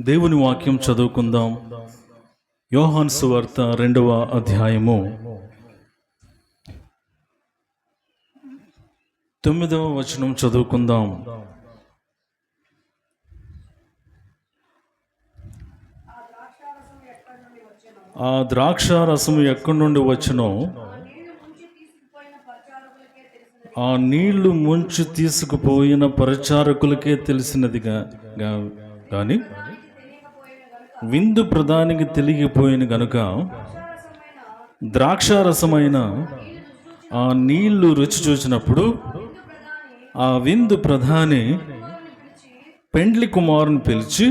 దేవుని వాక్యం చదువుకుందాం. యోహాన్ సువార్త రెండవ అధ్యాయము. తొమ్మిదవ వచనం చదువుకుందాం. ఆ ద్రాక్ష రసము ఎక్కడి నుండి వచ్చినో ఆ నీళ్ళు ముంచి తీసుకుపోయిన పరిచారకులకే తెలిసినదిగా కానీ విందు ప్రధానికి తెలిగిపోయిన గనుక ద్రాక్షారసమైన ఆ నీళ్ళు రుచి చూసినప్పుడు ఆ విందు ప్రధాని పెండ్లి కుమారుని పిలిచి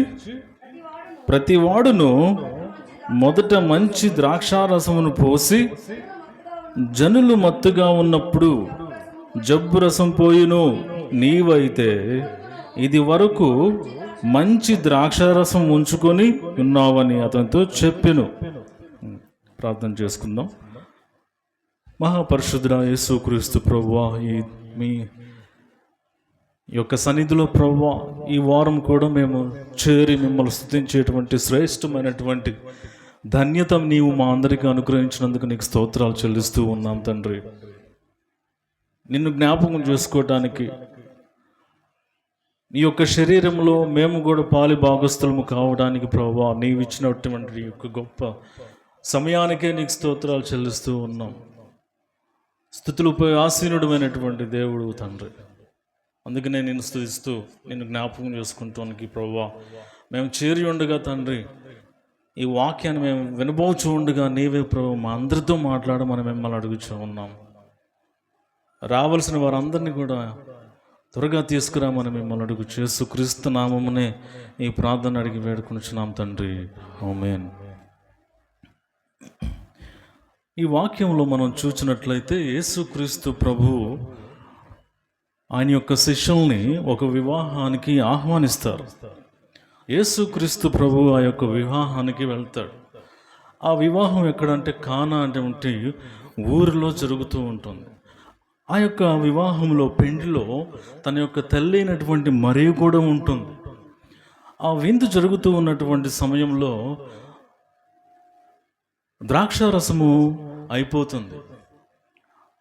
ప్రతివాడును మొదట మంచి ద్రాక్షారసమును పోసి జనులు మత్తుగా ఉన్నప్పుడు జబ్బు రసం పోయిను నీవైతే ఇది వరకు మంచి ద్రాక్షారసం ఉంచుకొని ఉన్నావని అతనితో చెప్పెను. ప్రార్థన చేసుకుందాం. మహాపరిశుద్ధ యేసుక్రీస్తు ప్రవ్వా ఈ మీ యొక్క సన్నిధిలో ప్రవ్వా ఈ వారం కూడా మేము చేరి మిమ్మల్ని స్థుతించేటువంటి శ్రేష్టమైనటువంటి ధన్యత నీవు మా అందరికీ అనుగ్రహించినందుకు నీకు స్తోత్రాలు చెల్లిస్తూ ఉన్నాం తండ్రి. నిన్ను జ్ఞాపకం చేసుకోవటానికి నీ యొక్క శరీరంలో మేము కూడా పాలి భాగస్థులము కావడానికి ప్రభావ నీవు ఇచ్చినటువంటి యొక్క గొప్ప సమయానికే నీకు స్తోత్రాలు చెల్లిస్తూ ఉన్నాం. స్థుతులపై ఆసీనుడమైనటువంటి దేవుడు తండ్రి. అందుకనే నేను స్థుతిస్తూ నేను జ్ఞాపకం చేసుకుంటానికి ప్రభా మేము చేరి ఉండగా తండ్రి ఈ వాక్యాన్ని మేము వినబోచు ఉండగా నీవే ప్రభు మా అందరితో మాట్లాడమని మిమ్మల్ని అడుగుచూ ఉన్నాం. రావాల్సిన వారందరినీ కూడా త్వరగా తీసుకురామని మిమ్మల్ని అడుగు. చేసు క్రీస్తు నామమునే ఈ ప్రార్థన అడిగి వేడుకొనిచున్నాం తండ్రి. ఓమేన్ ఈ వాక్యంలో మనం చూసినట్లయితే యేసుక్రీస్తు ప్రభు ఆయన యొక్క శిష్యుల్ని ఒక వివాహానికి ఆహ్వానిస్తారు. యేసుక్రీస్తు ప్రభు ఆ యొక్క వివాహానికి వెళ్తాడు. ఆ వివాహం ఎక్కడంటే కానా అంటే ఉంటే ఊరిలో జరుగుతూ ఉంటుంది. ఆ యొక్క వివాహంలో పెండ్లో తన యొక్క తల్లి అయినటువంటి మరీ కూడా ఉంటుంది. ఆ విందు జరుగుతూ ఉన్నటువంటి సమయంలో ద్రాక్ష రసము అయిపోతుంది.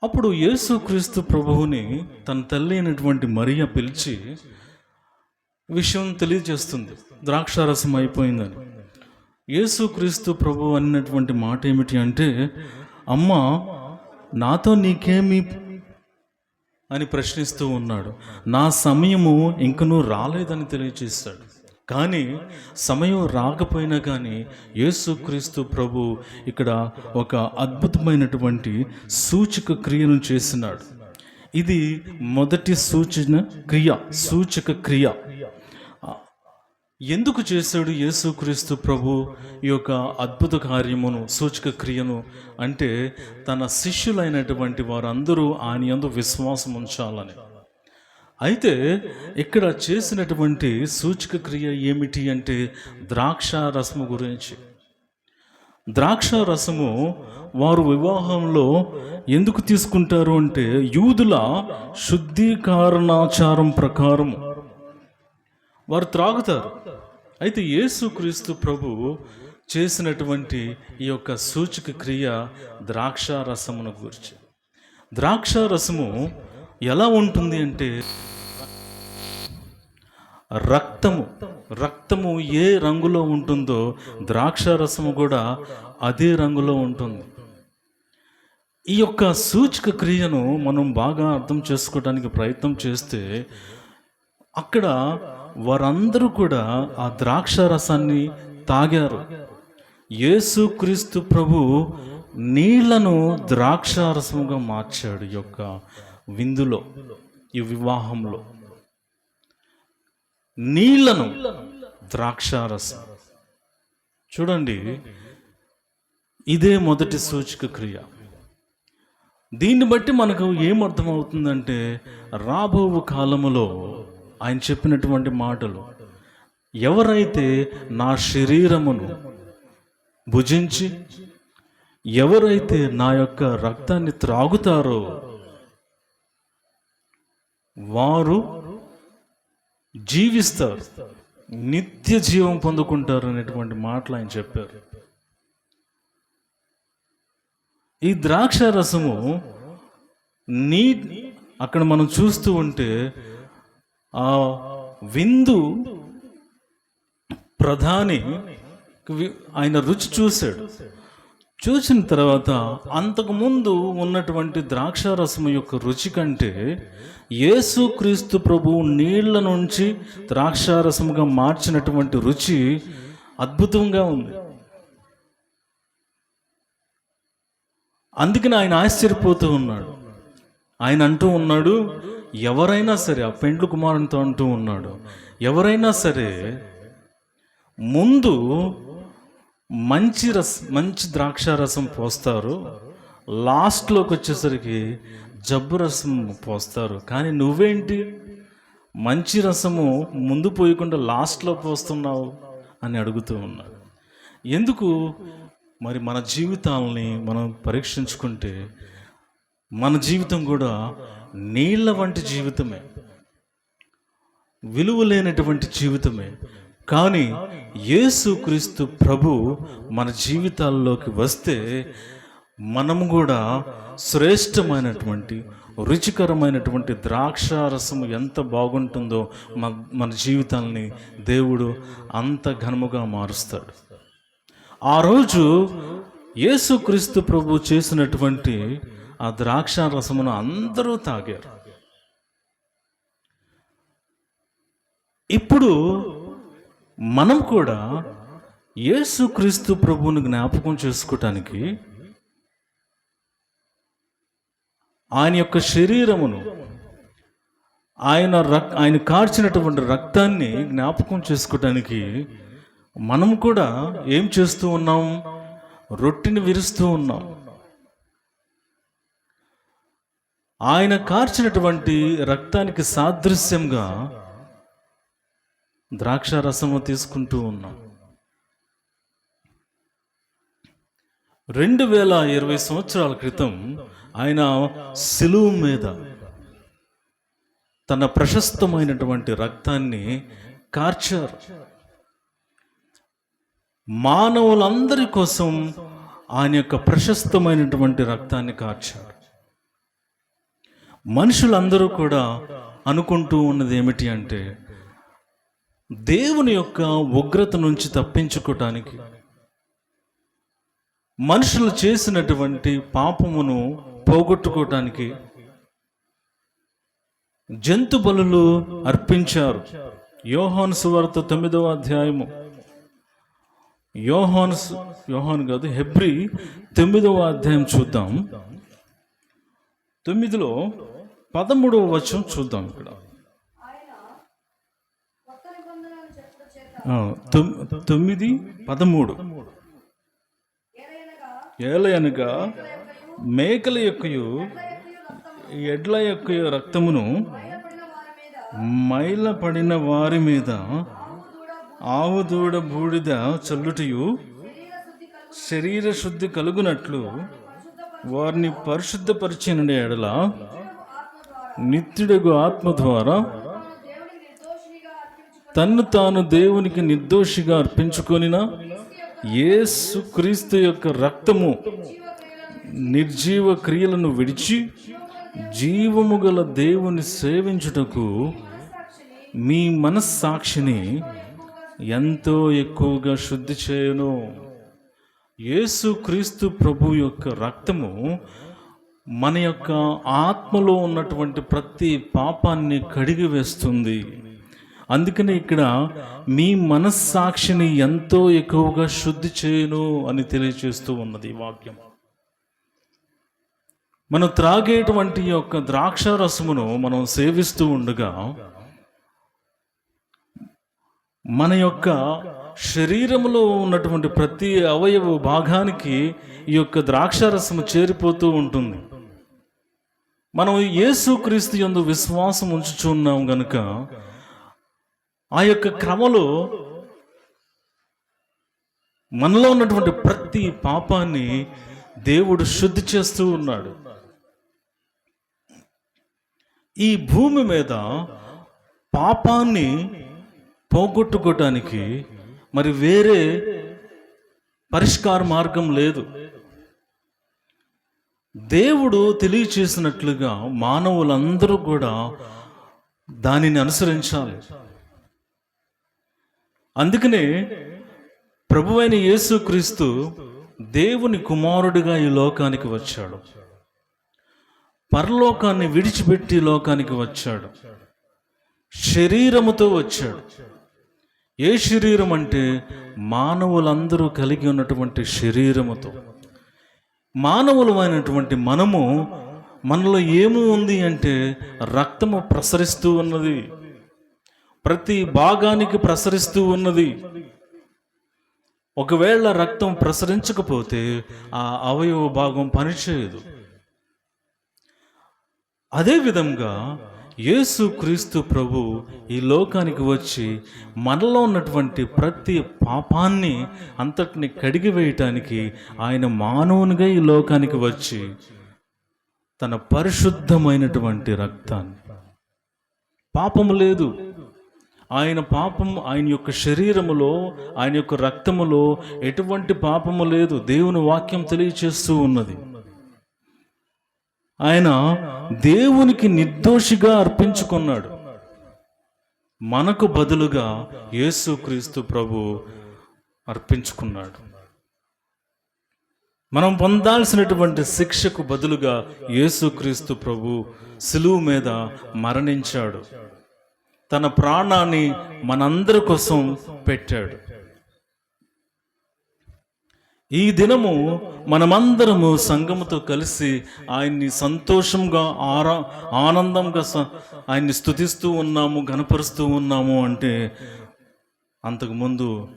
అప్పుడు యేసుక్రీస్తు ప్రభువుని తన తల్లి అయినటువంటి మరియ పిలిచి విషయం తెలియజేస్తుంది. ద్రాక్షారసం అయిపోయిందని. యేసుక్రీస్తు ప్రభు అన్నటువంటి మాట ఏమిటి అంటే అమ్మ నాతో నీకేమి అని ప్రశ్నిస్తూ ఉన్నాడు. నా సమయము ఇంకనూ రాలేదని తెలియజేస్తాడు కానీ సమయం రాకపోయినా కానీ యేసుక్రీస్తు ప్రభు ఇక్కడ ఒక అద్భుతమైనటువంటి సూచక క్రియను చేసినాడు. ఇది మొదటి సూచన క్రియ సూచక క్రియ. ఎందుకు చేశాడు యేసుక్రీస్తు ప్రభు ఈ యొక్క అద్భుత కార్యమును సూచక క్రియను? అంటే తన శిష్యులైనటువంటి వారందరూ ఆయన ఎందు విశ్వాసం ఉంచాలని. అయితే ఇక్కడ చేసినటువంటి సూచక క్రియ ఏమిటి అంటే ద్రాక్ష రసము గురించి. ద్రాక్ష రసము వారు వివాహంలో ఎందుకు తీసుకుంటారు అంటే యూదుల శుద్ధీకరణాచారం ప్రకారం వారు త్రాగుతారు. అయితే యేసుక్రీస్తు ప్రభు చేసినటువంటి ఈ యొక్క సూచక క్రియ ద్రాక్ష రసమును గురించి. ద్రాక్ష రసము ఎలా ఉంటుంది అంటే రక్తము రక్తము ఏ రంగులో ఉంటుందో ద్రాక్ష రసము కూడా అదే రంగులో ఉంటుంది. ఈ యొక్క సూచక క్రియను మనం బాగా అర్థం చేసుకోవడానికి ప్రయత్నం చేస్తే అక్కడ వారందరూ కూడా ఆ ద్రాక్ష రసాన్ని తాగారు యేసుక్రీస్తు ప్రభు నీళ్ళను ద్రాక్ష రసముగా మార్చాడు యొక్క విందులో ఈ వివాహంలో. నీళ్ళను ద్రాక్షారసం. చూడండి ఇదే మొదటి సూచక క్రియ. దీన్ని బట్టి మనకు ఏమర్థమవుతుందంటే రాబో కాలములో ఆయన చెప్పినటువంటి మాటలు. ఎవరైతే నా శరీరమును భుజించి ఎవరైతే నా యొక్క రక్తాన్ని త్రాగుతారో వారు జీవిస్తారు. నిత్య జీవం పొందుకుంటారు అనేటువంటి మాటలు ఆయన చెప్పారు. ఈ ద్రాక్ష రసము నీ అక్కడ మనం చూస్తూ ఉంటే ఆ విందు ప్రధాని ఆయన రుచి చూశాడు. చూసిన తర్వాత అంతకుముందు ఉన్నటువంటి ద్రాక్షారసం యొక్క రుచి కంటే యేసుక్రీస్తు ప్రభువు నీళ్ళ నుంచి ద్రాక్షారసముగా మార్చినటువంటి రుచి అద్భుతంగా ఉంది. అందుకని ఆయన ఆశ్చర్యపోతూ ఉన్నాడు. ఆయన అంటూ ఉన్నాడు ఎవరైనా సరే ఆ పెండ్లు కుమారునితో అంటూ ఉన్నాడు. ఎవరైనా సరే ముందు మంచి రస్ మంచి ద్రాక్ష రసం పోస్తారు. లాస్ట్లోకి వచ్చేసరికి జబ్బు రసం పోస్తారు. కానీ నువ్వేంటి? మంచి రసము ముందు పోయకుండా లాస్ట్లో పోస్తున్నావు అని అడుగుతూ ఉన్నాడు. ఎందుకు? మరి మన జీవితాలని మనం పరీక్షించుకుంటే మన జీవితం కూడా నీళ్ళ వంటి జీవితమే. విలువ లేనటువంటి జీవితమే. కానీ యేసుక్రీస్తు ప్రభు మన జీవితాల్లోకి వస్తే మనము కూడా శ్రేష్టమైనటువంటి రుచికరమైనటువంటి ద్రాక్ష రసము ఎంత బాగుంటుందో మన మన జీవితాల్ని దేవుడు అంత ఘనముగా మారుస్తాడు. ఆ రోజు యేసుక్రీస్తు ప్రభు చేసినటువంటి ఆ ద్రాక్ష రసమును అందరూ తాగారు. ఇప్పుడు మనం కూడా యేసుక్రీస్తు ప్రభువుని జ్ఞాపకం చేసుకోవటానికి ఆయన యొక్క శరీరమును ఆయన రక్ ఆయన కార్చినటువంటి రక్తాన్ని జ్ఞాపకం చేసుకోవటానికి మనం కూడా ఏం చేస్తూ ఉన్నాం? రొట్టెని విరుస్తూ ఉన్నాం. ఆయన కార్చినటువంటి రక్తానికి సాదృశ్యంగా ద్రాక్ష రసము తీసుకుంటూ ఉన్నాం. రెండు వేల ఇరవై సంవత్సరాల క్రితం ఆయన సిలువు మీద తన ప్రశస్తమైనటువంటి రక్తాన్ని కార్చారు. మానవులందరి కోసం ఆయన యొక్క ప్రశస్తమైనటువంటి రక్తాన్ని కార్చారు. మనుషులందరూ కూడా అనుకుంటూ ఉన్నది ఏమిటి అంటే దేవుని యొక్క ఉగ్రత నుంచి తప్పించుకోవటానికి మనుషులు చేసినటువంటి పాపమును పోగొట్టుకోవటానికి జంతు బలులు అర్పించారు. యోహాను సువార్త తొమ్మిదవ అధ్యాయము. యోహాన్స్ యోహాన్ కాదు హెబ్రి తొమ్మిదవ అధ్యాయం చూద్దాం. తొమ్మిదిలో పదమూడవ వచనం చూద్దాం ఇక్కడ. తొమ్మిది పదమూడు. ఏలయనగా మేకల యొక్క ఎడ్ల యొక్క రక్తమును మైల పడిన వారి మీద ఆవు దూడ బూడిద చల్లుటయు శరీర శుద్ధి కలుగునట్లు వారిని పరిశుద్ధపరిచిన ఎడల నిత్యుడగు ఆత్మ ద్వారా తన్ను తాను దేవునికి నిర్దోషిగా అర్పించుకొనిన యేసు క్రీస్తు యొక్క రక్తము నిర్జీవ క్రియలను విడిచి జీవము గల దేవుని సేవించుటకు మీ మనస్సాక్షిని ఎంతో ఎక్కువగా శుద్ధి చేయను. యేసు క్రీస్తు ప్రభు యొక్క రక్తము మన యొక్క ఆత్మలో ఉన్నటువంటి ప్రతి పాపాన్ని కడిగి వేస్తుంది. అందుకని ఇక్కడ మీ మనస్సాక్షిని ఎంతో ఎక్కువగా శుద్ధి చేయను అని తెలియజేస్తూ ఉన్నది వాక్యం. మనం త్రాగేటువంటి యొక్క ద్రాక్ష రసమును మనం సేవిస్తూ ఉండగా మన యొక్క శరీరములో ఉన్నటువంటి ప్రతి అవయవ భాగానికి ఈ యొక్క ద్రాక్షారసము చేరిపోతూ ఉంటుంది. మనం యేసుక్రీస్తు యందు విశ్వాసం ఉంచుచున్నాం గనుక ఆ యొక్క క్రమలో మనలో ఉన్నటువంటి ప్రతి పాపాన్ని దేవుడు శుద్ధి చేస్తూ ఉన్నాడు. ఈ భూమి మీద పాపాన్ని పోగొట్టుకోవటానికి మరి వేరే పరిష్కార మార్గం లేదు. దేవుడు తెలియచేసినట్లుగా మానవులందరూ కూడా దానిని అనుసరించాలి. అందుకనే ప్రభువైన యేసుక్రీస్తు దేవుని కుమారుడిగా ఈ లోకానికి వచ్చాడు. పరలోకాన్ని విడిచిపెట్టి లోకానికి వచ్చాడు. శరీరముతో వచ్చాడు. ఏ శరీరం అంటే మానవులందరూ కలిగి ఉన్నటువంటి శరీరముతో. మానవులమైనటువంటి మనము మనలో ఏము ఉంది అంటే రక్తము ప్రసరిస్తూ ఉన్నది. ప్రతి భాగానికి ప్రసరిస్తూ ఉన్నది. ఒకవేళ రక్తం ప్రసరించకపోతే ఆ అవయవ భాగం పనిచేయదు. అదేవిధంగా యేసు క్రీస్తు ప్రభు ఈ లోకానికి వచ్చి మనలో ఉన్నటువంటి ప్రతి పాపాన్ని అంతటిని కడిగి వేయటానికి ఆయన మానవునిగా ఈ లోకానికి వచ్చి తన పరిశుద్ధమైనటువంటి రక్తాన్ని. పాపము లేదు. ఆయన పాపం ఆయన యొక్క శరీరములో ఆయన యొక్క రక్తములో ఎటువంటి పాపము లేదు. దేవుని వాక్యం తెలియచేస్తూ ఉన్నది. ఆయన దేవునికి నిర్దోషిగా అర్పించుకున్నాడు. మనకు బదులుగా యేసుక్రీస్తు ప్రభు అర్పించుకున్నాడు. మనం పొందాల్సినటువంటి శిక్షకు బదులుగా యేసుక్రీస్తు ప్రభు సులువు మీద మరణించాడు. తన ప్రాణాన్ని మనందరి కోసం పెట్టాడు. ఈ దినము మనమందరము సంఘముతో కలిసి ఆయన్ని సంతోషంగా ఆరా ఆనందంగా ఆయన్ని స్థుతిస్తూ ఉన్నాము గనపరుస్తూ ఉన్నాము అంటే అంతకుముందు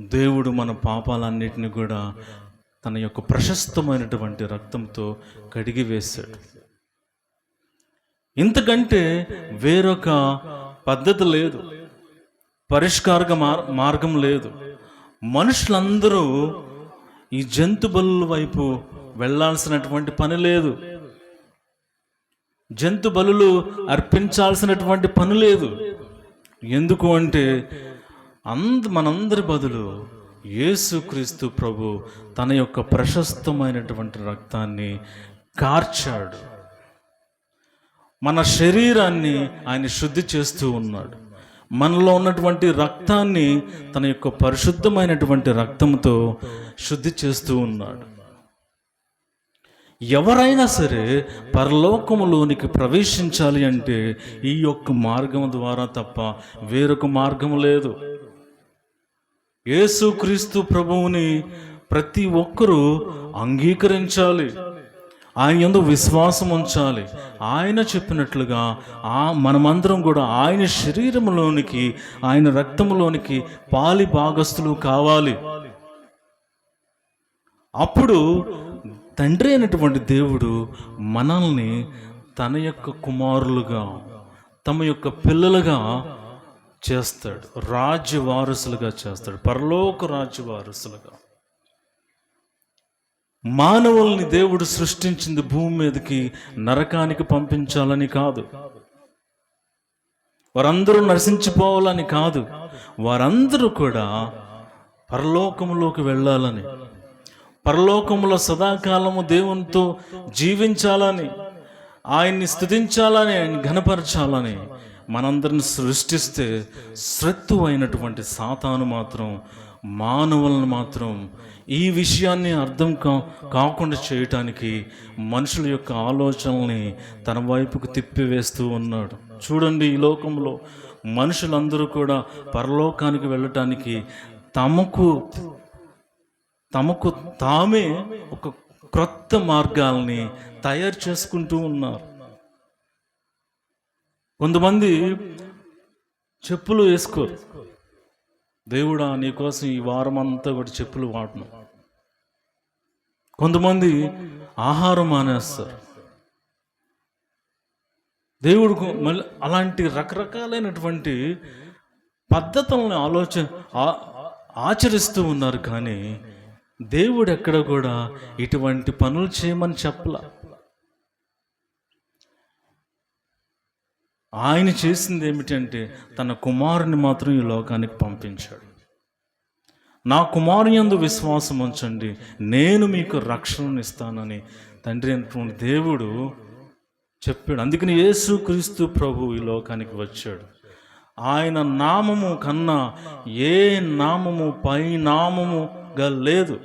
దేవుడు మన పాపాలన్నిటిని కూడా తన యొక్క ప్రశస్తమైనటువంటి రక్తంతో కడిగి వేశాడు. ఇంతకంటే వేరొక పద్ధతి లేదు. పరిష్కారక మార్ మార్గం లేదు. మనుషులందరూ ఈ జంతు బలుల వైపు వెళ్ళాల్సినటువంటి పని లేదు. జంతు బలులు అర్పించాల్సినటువంటి పని లేదు. ఎందుకు అంటే అంద మనందరి బదులు యేసుక్రీస్తు ప్రభు తన యొక్క ప్రశస్తమైనటువంటి రక్తాన్ని కార్చాడు. మన శరీరాన్ని ఆయన శుద్ధి చేస్తూ ఉన్నాడు. మనలో ఉన్నటువంటి రక్తాన్ని తన యొక్క పరిశుద్ధమైనటువంటి రక్తంతో శుద్ధి చేస్తూ ఉన్నాడు. ఎవరైనా సరే పరలోకములోనికి ప్రవేశించాలి అంటే ఈ యొక్క మార్గం ద్వారా తప్ప వేరొక మార్గం లేదు. యేసుక్రీస్తు ప్రభువుని ప్రతి ఒక్కరూ అంగీకరించాలి. ఆయన ఎందు విశ్వాసం ఉంచాలి. ఆయన చెప్పినట్లుగా ఆ మనమందరం కూడా ఆయన శరీరంలోనికి ఆయన రక్తంలోనికి పాలి భాగస్తులు కావాలి. అప్పుడు తండ్రి అయినటువంటి దేవుడు మనల్ని తన యొక్క కుమారులుగా తమ యొక్క పిల్లలుగా చేస్తాడు. రాజ్య వారసులుగా చేస్తాడు. పరలోక రాజ్య వారసులుగా. మానవుల్ని దేవుడు సృష్టించింది భూమి మీదకి నరకానికి పంపించాలని కాదు. వారందరూ నశించిపోవాలని కాదు. వారందరూ కూడా పరలోకములోకి వెళ్ళాలని పరలోకములో సదాకాలము దేవునితో జీవించాలని ఆయన్ని స్థుతించాలని ఆయన ఘనపరచాలని మనందరిని సృష్టిస్తే శ్రత్తు అయినటువంటి సాతాను మాత్రం మానవులను మాత్రం ఈ విషయాన్ని అర్థం కా కాకుండా చేయటానికి మనుషుల యొక్క ఆలోచనల్ని తన వైపుకు తిప్పివేస్తూ ఉన్నాడు. చూడండి ఈ లోకంలో మనుషులందరూ కూడా పరలోకానికి వెళ్ళటానికి తమకు తమకు తామే ఒక క్రొత్త మార్గాల్ని తయారు చేసుకుంటూ ఉన్నారు. కొంతమంది చెప్పులు వేసుకోరు. దేవుడా నీకోసం ఈ వారం అంతా కూడా చెప్పులు వాడను. కొంతమంది ఆహారం మానేస్తారు. దేవుడుకు మళ్ళీ అలాంటి రకరకాలైనటువంటి పద్ధతులను ఆలోచన ఆచరిస్తూ ఉన్నారు కానీ దేవుడు ఎక్కడ కూడా ఇటువంటి పనులు చేయమని చెప్పలా. ఆయన చేసింది ఏమిటంటే తన కుమారుని మాత్రం ఈ లోకానికి పంపించాడు. నా కుమారుని యందు విశ్వాసం ఉంచండి. నేను మీకు రక్షణను ఇస్తానని తండ్రి అయినటువంటి దేవుడు చెప్పాడు. అందుకని యేసు క్రీస్తు ప్రభు ఈ లోకానికి వచ్చాడు. ఆయన నామము కన్నా ఏ నామము పై నామముగా లేదు.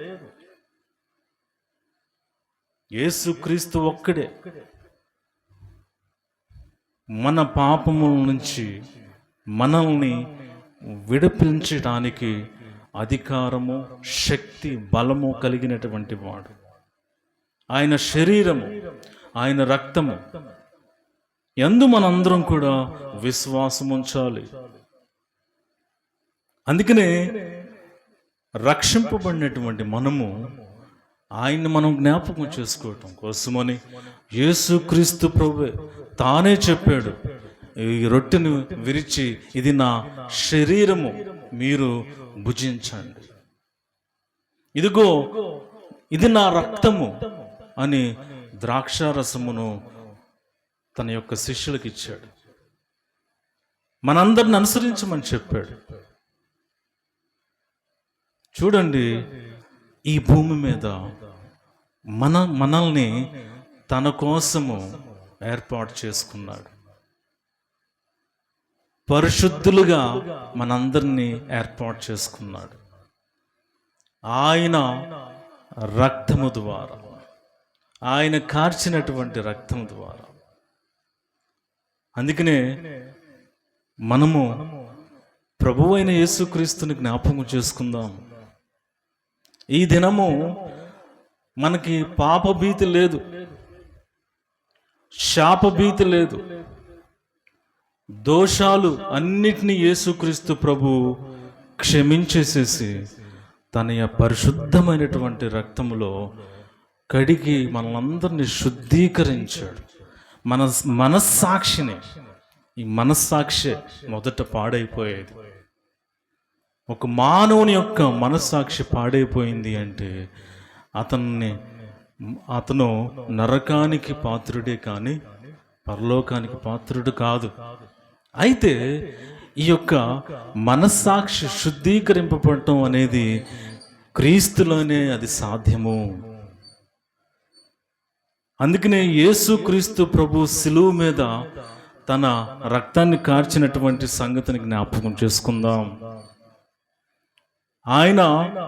యేసుక్రీస్తు ఒక్కడే. మన పాపముల నుంచి మనల్ని విడిపించడానికి అధికారము శక్తి బలము కలిగినటువంటి వాడు. ఆయన శరీరము ఆయన రక్తము ఎందు మనందరం కూడా విశ్వాసం ఉంచాలి అందుకనే రక్షింపబడినటువంటి మనము ఆయన్ని మనం జ్ఞాపకం చేసుకోవటం కోసమని యేసుక్రీస్తు ప్రభువే తానే చెప్పాడు. ఈ రొట్టెను విరిచి ఇది నా శరీరము మీరు భుజించండి. ఇదిగో ఇది నా రక్తము అని ద్రాక్షారసమును తన యొక్క శిష్యులకు ఇచ్చాడు. మనందరిని అనుసరించమని చెప్పాడు. చూడండి ఈ భూమి మీద మన మనల్ని తన కోసము ఏర్పాటు చేసుకున్నాడు. పరిశుద్ధులుగా మనందరినీ ఏర్పాటు చేసుకున్నాడు. ఆయన రక్తము ద్వారా ఆయన కార్చినటువంటి రక్తము ద్వారా. అందుకనే మనము ప్రభువైన యేసుక్రీస్తుని జ్ఞాపకం చేసుకుందాం ఈ దినము మనకి పాపభీతి లేదు. శాపభీతి లేదు. దోషాలు అన్నిటినీ యేసుక్రీస్తు ప్రభు క్షమించేసేసి తన యొక్క పరిశుద్ధమైనటువంటి రక్తములో కడిగి మనలందరినీ శుద్ధీకరించాడు. మన మనస్సాక్షిని ఈ మనస్సాక్షి మొదట పాడైపోయేది. ఒక మానవుని యొక్క మనస్సాక్షి పాడైపోయింది అంటే అతన్ని అతను నరకానికి పాత్రుడే కానీ పరలోకానికి పాత్రుడు కాదు. అయితే ఈ యొక్క మనస్సాక్షి శుద్ధీకరింపబడటం అనేది క్రీస్తులోనే అది సాధ్యము. అందుకనే యేసు క్రీస్తు ప్రభు సిలువు మీద తన రక్తాన్ని కార్చినటువంటి సంగతిని జ్ఞాపకం చేసుకుందాం. ఆయన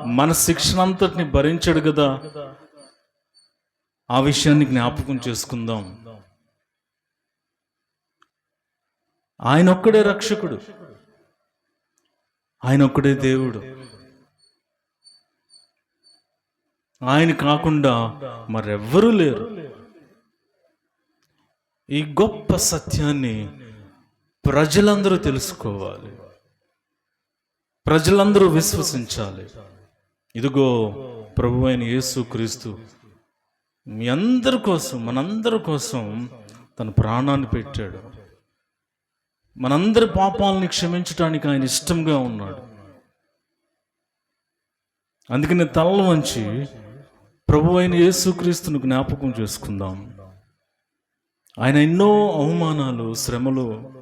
మన శిక్షణ అంతటిని భరించాడు కదా. ఆ విషయాన్ని జ్ఞాపకం చేసుకుందాం. ఆయన ఒక్కడే రక్షకుడు. ఆయన ఒక్కడే దేవుడు. ఆయన కాకుండా మరెవ్వరూ లేరు. ఈ గొప్ప సత్యాన్ని ప్రజలందరూ తెలుసుకోవాలి. ప్రజలందరూ విశ్వసించాలి. ఇదిగో ప్రభు అయిన యేసు క్రీస్తు మీ అందరి కోసం మనందరి కోసం తన ప్రాణాన్ని పెట్టాడు. మనందరి పాపాలని క్షమించడానికి ఆయన ఇష్టంగా ఉన్నాడు. అందుకని తలలు వంచి ప్రభు అయిన యేసుక్రీస్తును జ్ఞాపకం చేసుకుందాం. ఆయన ఎన్నో అవమానాలు శ్రమలు